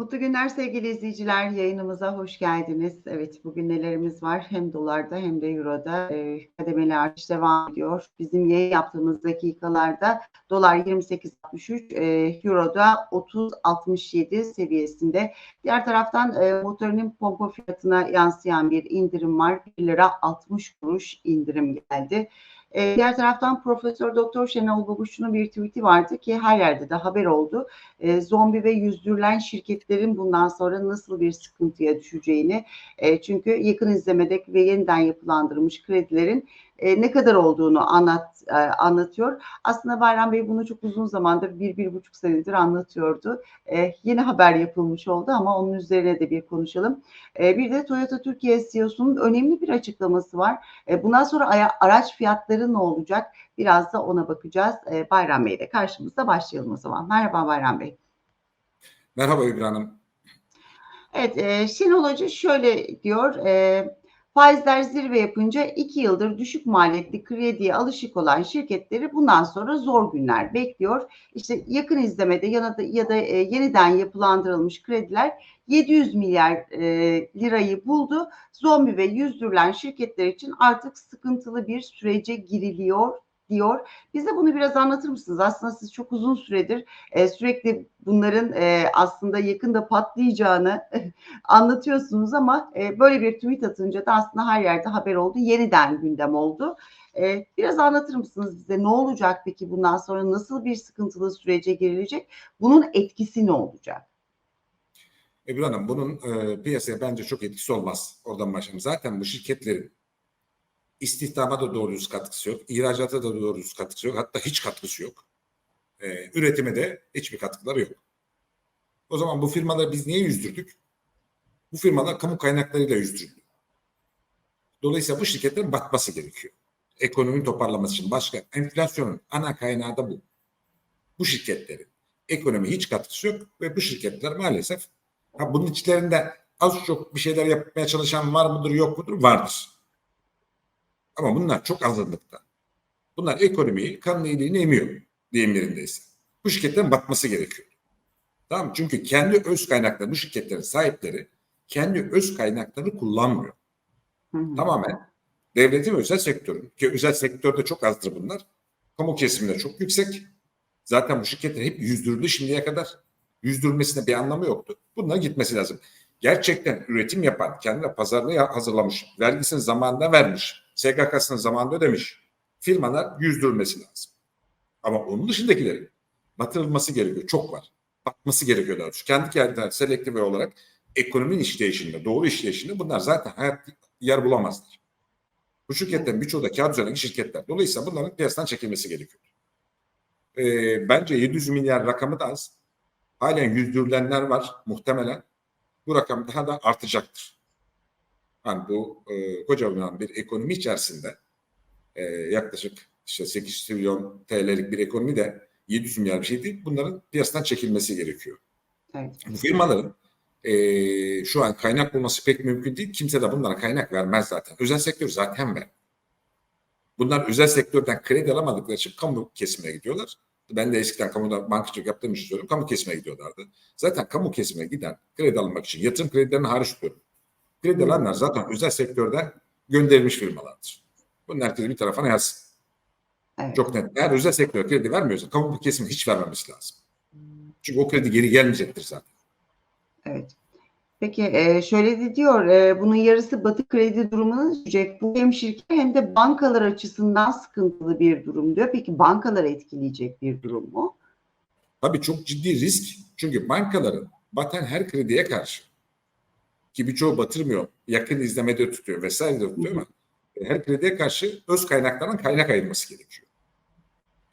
Mutlu günler sevgili izleyiciler. Yayınımıza hoş geldiniz. Evet bugün nelerimiz var? Hem dolarda hem de euroda e, kademeli artış devam ediyor. Bizim yayın yaptığımız dakikalarda dolar 28.63, e, euroda 30.67 seviyesinde. Diğer taraftan e, motorinin pompa fiyatına yansıyan bir indirim var. 1 lira 60 kuruş indirim geldi. E, diğer taraftan Profesör Doktor Şenol Babuşçu'nun bir tweet'i vardı ki her yerde de haber oldu. E, zombi ve yüzdürülen şirketlerin bundan sonra nasıl bir sıkıntıya düşeceğini e, çünkü yakın izlemedeki ve yeniden yapılandırılmış kredilerin e, ne kadar olduğunu anlat e, anlatıyor. Aslında Bayram Bey bunu çok uzun zamandır bir bir buçuk senedir anlatıyordu. E, yeni haber yapılmış oldu ama onun üzerine de bir konuşalım. E, bir de Toyota Türkiye CEO'sunun önemli bir açıklaması var. E, bundan sonra araç fiyatları ne olacak? Biraz da ona bakacağız. E, Bayram Bey de karşımızda başlayalım o zaman. Merhaba Bayram Bey. Merhaba İbrahim. Evet, e, Hoca şöyle diyor. E, faizler zirve yapınca iki yıldır düşük maliyetli krediye alışık olan şirketleri bundan sonra zor günler bekliyor. İşte yakın izlemede ya da, ya da e, yeniden yapılandırılmış krediler 700 milyar e, lirayı buldu. Zombi ve yüzdürülen şirketler için artık sıkıntılı bir sürece giriliyor diyor. Bize bunu biraz anlatır mısınız? Aslında siz çok uzun süredir e, sürekli bunların e, aslında yakında patlayacağını anlatıyorsunuz ama e, böyle bir tweet atınca da aslında her yerde haber oldu. Yeniden gündem oldu. E, biraz anlatır mısınız bize ne olacak peki bundan sonra nasıl bir sıkıntılı sürece girilecek? Bunun etkisi ne olacak? İbrahim Hanım bunun e, piyasaya bence çok etkisi olmaz. Oradan başlayalım. Zaten bu şirketlerin istihdama da doğru düz katkısı yok. ihracata da doğru düz katkısı yok. Hatta hiç katkısı yok. E, üretime de hiçbir katkıları yok. O zaman bu firmaları biz niye yüzdürdük? Bu firmalar kamu kaynaklarıyla yüzdürüldü. Dolayısıyla bu şirketlerin batması gerekiyor. Ekonominin toparlaması için. Başka enflasyonun ana kaynağı da bu. Bu şirketlerin ekonomi hiç katkısı yok ve bu şirketler maalesef ha bunun içlerinde az çok bir şeyler yapmaya çalışan var mıdır yok mudur? Vardır. Ama bunlar çok azınlıkta. Bunlar ekonomiyi, kanun iyiliğini emiyor deyim yerindeyse. Bu şirketlerin batması gerekiyor. Tamam? Çünkü kendi öz kaynakları, bu şirketlerin sahipleri kendi öz kaynaklarını kullanmıyor. Hı hı. Tamamen devletin özel sektörün ki özel sektörde çok azdır bunlar. Kamu kesiminde çok yüksek. Zaten bu şirketler hep yüzdürüldü şimdiye kadar. Yüzdürülmesine bir anlamı yoktu. Bunlar gitmesi lazım. Gerçekten üretim yapan, kendine pazarlığı hazırlamış, vergisini zamanında vermiş, SGK'sını zamanında ödemiş firmalar yüzdürülmesi lazım. Ama onun dışındakilerin batırılması gerekiyor. Çok var. Batması gerekiyor daha doğrusu. Kendi kendine selektif olarak ekonominin işleyişinde, doğru işleyişinde bunlar zaten hayat yer bulamazlar. Bu şirketlerin birçoğu da kağıt üzerindeki şirketler. Dolayısıyla bunların piyasadan çekilmesi gerekiyor. Ee, bence 700 milyar rakamı da az. Halen yüzdürülenler var muhtemelen. Bu rakam daha da artacaktır. Yani bu e, kocaman bir ekonomi içerisinde e, yaklaşık işte 8 trilyon TL'lik bir ekonomi de 700 milyar bir şey değil. Bunların piyasadan çekilmesi gerekiyor. Evet. Bu firmaların e, şu an kaynak bulması pek mümkün değil. Kimse de bunlara kaynak vermez zaten. Özel sektör zaten ver. Bunlar özel sektörden kredi alamadıkları için kamu kesimine gidiyorlar. Ben de eskiden kamuda bankacılık yaptığım için söylüyorum. Kamu kesimine gidiyorlardı. Zaten kamu kesimine giden kredi almak için yatırım kredilerini hariç tutuyorum. Kredi alanlar zaten özel sektörden gönderilmiş firmalardır. Bunun herkes bir tarafa yazsın. Evet. Çok net. Eğer özel sektör kredi vermiyorsa kamu kesimine hiç vermemesi lazım. Çünkü o kredi geri gelmeyecektir zaten. Evet. Peki e, şöyle de diyor, e, bunun yarısı batı kredi durumuna düşecek. Bu hem şirket hem de bankalar açısından sıkıntılı bir durum diyor. Peki bankaları etkileyecek bir durum mu? Tabii çok ciddi risk. Çünkü bankaların batan her krediye karşı ki birçoğu batırmıyor, yakın izlemede tutuyor vesaire de tutuyor ama her krediye karşı öz kaynaklarının kaynak ayırması gerekiyor.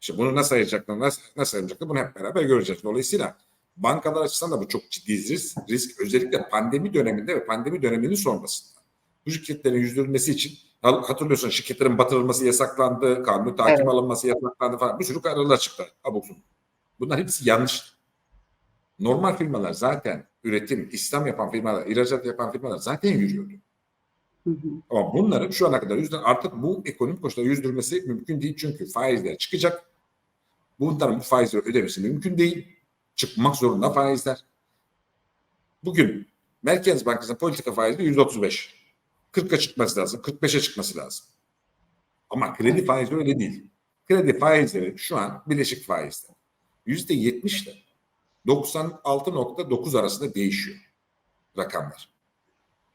İşte bunu nasıl ayıracaklar, nasıl, nasıl ayıracaklar bunu hep beraber göreceğiz. Dolayısıyla bankalar açısından da bu çok ciddi risk. risk özellikle pandemi döneminde ve pandemi döneminin sonrasında. Bu şirketlerin yüzdürülmesi için hatırlıyorsun şirketlerin batırılması yasaklandı, kanun takip Evet. alınması yasaklandı falan. Bir sürü kararlar çıktı. Abuk. Bunlar hepsi yanlış. Normal firmalar zaten üretim, İslam yapan firmalar, ihracat yapan firmalar zaten yürüyordu. Hı hı. Ama bunların şu ana kadar yüzden artık bu ekonomik koşulları yüzdürmesi mümkün değil çünkü faizler çıkacak. Bunların bu faizleri ödemesi mümkün değil. Çıkmak zorunda faizler. Bugün Merkez Bankası'nın politika faizi 135. 40'a çıkması lazım. 45'e çıkması lazım. Ama kredi faizi öyle değil. Kredi faizleri şu an bileşik faizde. %70 ile 96.9 arasında değişiyor rakamlar.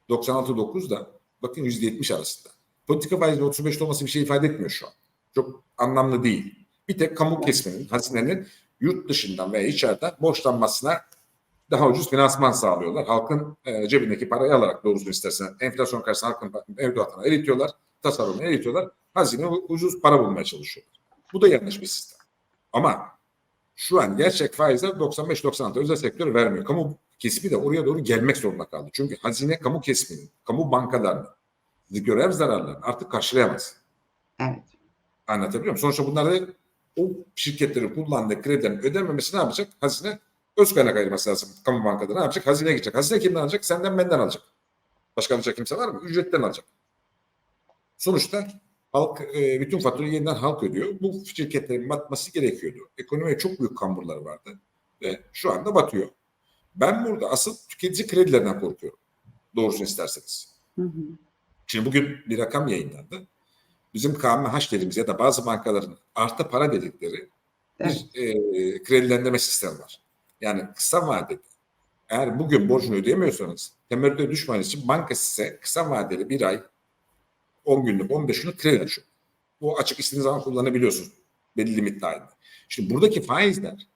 96.9 da bakın %70 arasında. Politika faizi 35 olması bir şey ifade etmiyor şu an. Çok anlamlı değil. Bir tek kamu kesiminin, hazinenin yurt dışından veya içeriden borçlanmasına daha ucuz finansman sağlıyorlar. Halkın e, cebindeki parayı alarak doğrusunu istersen enflasyon karşısında halkın mevduatını eritiyorlar, tasarrufunu eritiyorlar. Hazine ucuz para bulmaya çalışıyorlar. Bu da yanlış bir sistem. Ama şu an gerçek faizler 95-96 özel sektör vermiyor. Kamu kesimi de oraya doğru gelmek zorunda kaldı. Çünkü hazine kamu kesiminin, kamu bankalarının görev zararlarını artık karşılayamaz. Evet. Anlatabiliyor muyum? Sonuçta bunlarda o şirketlerin kullandığı kredilerin ödenmemesi ne yapacak? Hazine öz kaynak ayırması lazım. Kamu bankada ne yapacak? Hazine gidecek. Hazine kimden alacak? Senden benden alacak. Başka alacak kimse var mı? Ücretten alacak. Sonuçta halk e, bütün faturayı yeniden halk ödüyor. Bu şirketlerin batması gerekiyordu. Ekonomiye çok büyük kamburlar vardı ve şu anda batıyor. Ben burada asıl tüketici kredilerinden korkuyorum. Doğrusunu isterseniz. Hı hı. Şimdi bugün bir rakam yayınlandı. Bizim KMH dediğimiz ya da bazı bankaların artı para dedikleri Evet. bir e, kredilendirme sistemi var. Yani kısa vadede eğer bugün borcunu ödeyemiyorsanız temerrüte düşmeniz için banka size kısa vadeli bir ay 10 günlük 15 günlük kredi düşüyor. Bu açık istediğiniz zaman kullanabiliyorsunuz. Belli limit dahilinde. Şimdi buradaki faizler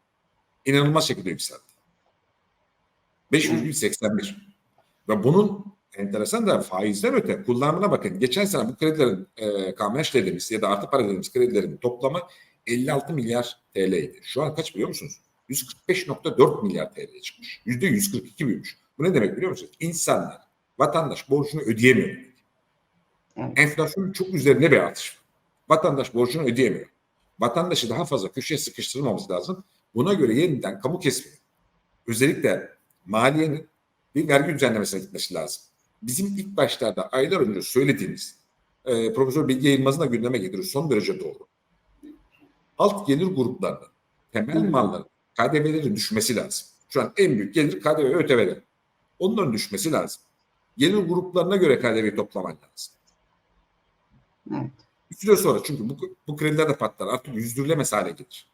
inanılmaz şekilde yükseldi. 581. Ve bunun enteresan da faizden öte kullanımına bakın. Geçen sene bu kredilerin e, KMH dediğimiz ya da artı para dediğimiz kredilerin toplamı 56 milyar TL'ydi. Şu an kaç biliyor musunuz? 145.4 milyar TL çıkmış. %142 büyümüş. Bu ne demek biliyor musunuz? İnsanlar, vatandaş borcunu ödeyemiyor. Evet. Enflasyonun çok üzerine bir artış. Vatandaş borcunu ödeyemiyor. Vatandaşı daha fazla köşeye sıkıştırmamız lazım. Buna göre yeniden kamu kesimi, özellikle maliyenin bir vergi düzenlemesine gitmesi lazım. Bizim ilk başlarda aylar önce söylediğimiz e, Profesör Bilge Yılmaz'ın da gündeme getiriyor. Son derece doğru. Alt gelir gruplarının temel malların KDV'lerin düşmesi lazım. Şu an en büyük gelir KDV ve ÖTV'ler. Onların düşmesi lazım. Gelir gruplarına göre KDV'yi toplaman lazım. Evet. Bir süre sonra çünkü bu, bu krediler de patlar. Artık yüzdürülemez hale gelir.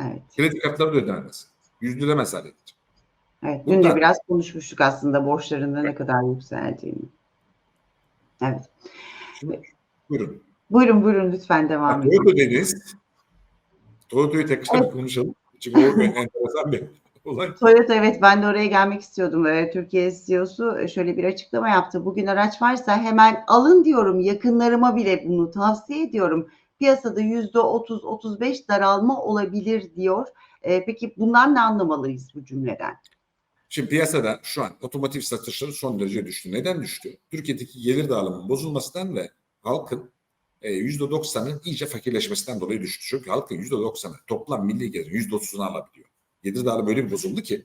Evet. Kredi kartları da ödenemez. Yüzdürülemez hale gelir. Evet. Dün de biraz konuşmuştuk aslında borçların da ne kadar yükseldiğini. Evet. Şimdi, buyurun. Buyurun buyurun lütfen devam edin. Toyota dediniz. Toyota'yı tekrar konuşalım. Çünkü o enteresan bir olay. Toyota evet ben de oraya gelmek istiyordum. Ee, Türkiye CEO'su e, şöyle bir açıklama yaptı. Bugün araç varsa hemen alın diyorum. Yakınlarıma bile bunu tavsiye ediyorum. Piyasada yüzde 30-35 daralma olabilir diyor. Ee, peki bundan ne anlamalıyız bu cümleden? Şimdi piyasada şu an otomotiv satışları son derece düştü. Neden düştü? Türkiye'deki gelir dağılımının bozulmasından ve halkın e, %90'ın iyice fakirleşmesinden dolayı düştü. Çünkü halkın %90'ı toplam milli gelirin %30'unu alabiliyor. Gelir dağılımı öyle bir bozuldu ki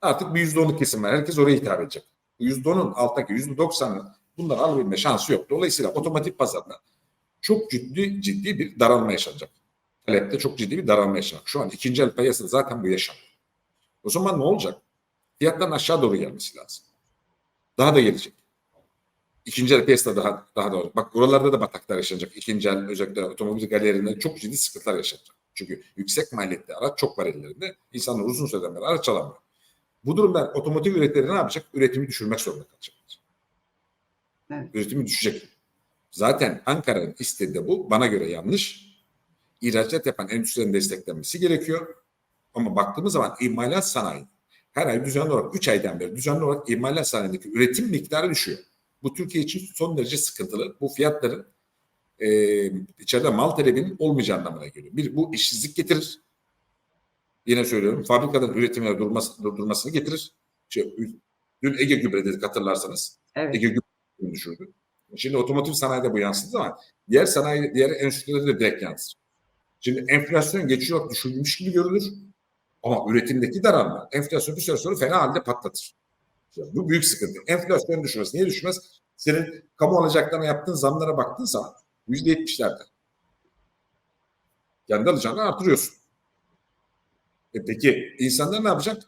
artık bir %10'luk kesim var. Herkes oraya hitap edecek. Bu %10'un alttaki %90'ın bunları alabilme şansı yok. Dolayısıyla otomotiv pazarda çok ciddi ciddi bir daralma yaşanacak. Talepte çok ciddi bir daralma yaşanacak. Şu an ikinci el piyasada zaten bu yaşanıyor. O zaman ne olacak? Fiyatların aşağı doğru gelmesi lazım. Daha da gelecek. İkinci el piyasada daha daha doğru. Bak buralarda da bataklar yaşanacak. İkinci el özellikle otomobil galerilerinde çok ciddi sıkıntılar yaşanacak. Çünkü yüksek maliyetli araç çok var ellerinde. İnsanlar uzun süreden beri araç alamıyor. Bu durumda otomotiv üreticileri ne yapacak? Üretimi düşürmek zorunda kalacaklar. Evet. Üretimi düşecek. Zaten Ankara'nın istediği bu. Bana göre yanlış. İhracat yapan endüstrilerin desteklenmesi gerekiyor. Ama baktığımız zaman imalat sanayi her ay düzenli olarak 3 aydan beri düzenli olarak imalat sanayindeki üretim miktarı düşüyor. Bu Türkiye için son derece sıkıntılı. Bu fiyatların e, içeride mal talebinin olmayacağı anlamına geliyor. Bir, bu işsizlik getirir. Yine söylüyorum fabrikadan üretimine durması, durdurmasını getirir. Şey, dün Ege Gübre dedik hatırlarsanız. Evet. Ege Gübre düşürdü. Şimdi otomotiv sanayide bu yansıdı ama diğer sanayi, diğer endüstrilerde de direkt yansır. Şimdi enflasyon geçiyor düşürülmüş gibi görülür. Ama üretimdeki daralma enflasyon bir süre sonra fena halde patlatır. Bu büyük sıkıntı. Enflasyon düşmez. Niye düşmez? Senin kamu alacaklarına yaptığın zamlara baktığın zaman yüzde yetmişlerde. Kendi alacağını artırıyorsun. E peki insanlar ne yapacak?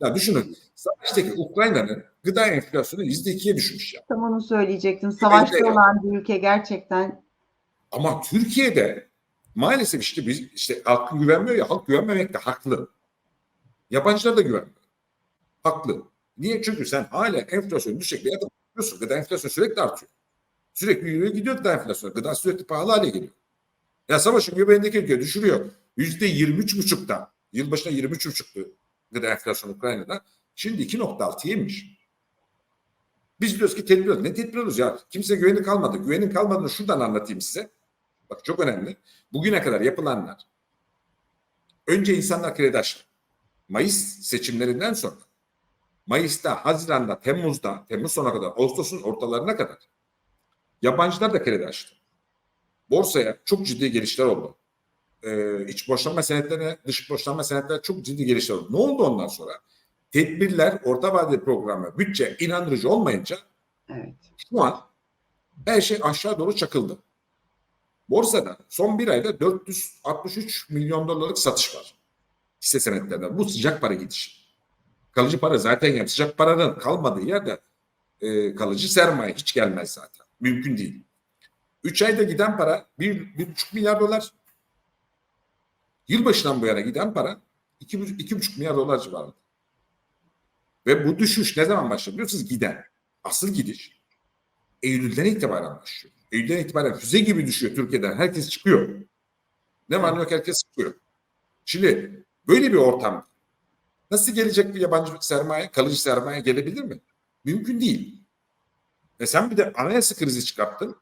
Ya düşünün. Savaştaki Ukrayna'nın gıda enflasyonu yüzde ikiye düşmüş ya. Tam onu söyleyecektim. Savaşta ya. olan bir ülke gerçekten Ama Türkiye'de maalesef işte biz işte halk güvenmiyor ya halk güvenmemekte haklı. Yabancılar da güvenmiyor. Haklı. Niye? Çünkü sen hala enflasyon düşecek bir yapıyorsun. Gıda enflasyonu sürekli artıyor. Sürekli yürüyor gidiyor gıda enflasyonu. Gıda sürekli pahalı hale geliyor. Ya savaşın göbeğindeki ülke düşürüyor. Yüzde yirmi üç buçukta. Yılbaşına yirmi üç buçuktu gıda enflasyonu Ukrayna'da. Şimdi 2.6'ya inmiş. Biz diyoruz ki tedbir alıyoruz. Ne tedbir alıyoruz ya? Kimse güveni kalmadı. Güvenin kalmadığını şuradan anlatayım size. Bak çok önemli. Bugüne kadar yapılanlar önce insanlar kredi açtı. Mayıs seçimlerinden sonra Mayıs'ta, Haziran'da, Temmuz'da, Temmuz sonuna kadar, Ağustos'un ortalarına kadar yabancılar da kredi açtı. Borsaya çok ciddi gelişler oldu. Ee, iç borçlanma senetlerine, dış borçlanma senetlerine çok ciddi gelişler oldu. Ne oldu ondan sonra? Tedbirler, orta vadeli programı, bütçe inandırıcı olmayınca evet. şu an her şey aşağı doğru çakıldı. Borsada son bir ayda 463 milyon dolarlık satış var. Hisse senetlerinde. Bu sıcak para gidişi. Kalıcı para zaten yok. Sıcak paranın kalmadığı yerde e, kalıcı sermaye hiç gelmez zaten. Mümkün değil. 3 ayda giden para 1,5 milyar dolar. Yılbaşından bu yana giden para 2,5 milyar dolar civarında. Ve bu düşüş ne zaman başladı biliyorsunuz? Giden. Asıl gidiş Eylül'den itibaren başlıyor. Eylül'den itibaren füze gibi düşüyor Türkiye'den. Herkes çıkıyor. Ne var ne yok herkes çıkıyor. Şimdi böyle bir ortam nasıl gelecek bir yabancı sermaye, kalıcı sermaye gelebilir mi? Mümkün değil. E sen bir de anayasa krizi çıkarttın.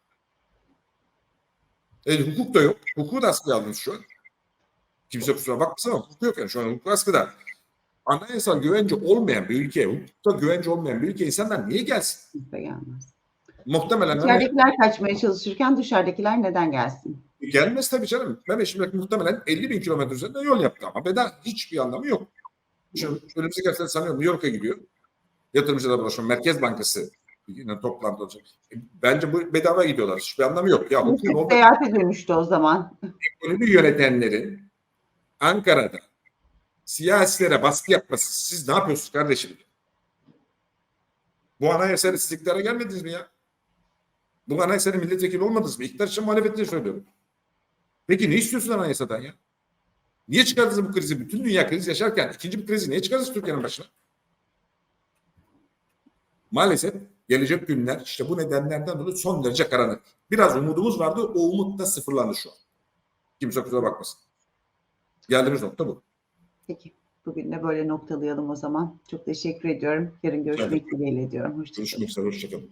E, hukuk da yok. Hukuku da askıya aldınız şu an. Kimse kusura bakmasın ama hukuk yok yani şu an hukuk askıda. Anayasal güvence olmayan bir ülkeye, hukukta güvence olmayan bir ülke insanlar niye gelsin? Kimse gelmez. Muhtemelen İçeridekiler kaçmaya çalışırken dışarıdakiler neden gelsin? Gelmez tabii canım. Mehmet Şimşek muhtemelen 50 bin kilometre üzerinde yol yaptı ama beden hiçbir anlamı yok. Şimdi önümüzdeki hafta sanıyorum New York'a gidiyor. Yatırımcılar Bulaşma Merkez Bankası yine toplantı olacak. E, Bence bu bedava gidiyorlar. Hiçbir anlamı yok. Ya orada seyahate dönüştü o zaman. ekonomi yönetenlerin Ankara'da siyasilere baskı yapması. Siz ne yapıyorsunuz kardeşim? Bu anayasayla siz iktidara gelmediniz mi ya? Bu anayasayla milletvekili olmadınız mı? İktidar için muhalefetini söylüyorum. Peki ne istiyorsun anayasadan ya? Niye çıkardınız bu krizi? Bütün dünya kriz yaşarken ikinci bir krizi niye çıkardınız Türkiye'nin başına? Maalesef gelecek günler işte bu nedenlerden dolayı son derece karanlık. Biraz umudumuz vardı. O umut da sıfırlandı şu an. Kimse kusura bakmasın. Geldiğimiz nokta bu. Peki. Bugün de böyle noktalayalım o zaman. Çok teşekkür ediyorum. Yarın görüşmek dileğiyle diyorum. Hoşçakalın. Görüşmek üzere. Hoşçakalın.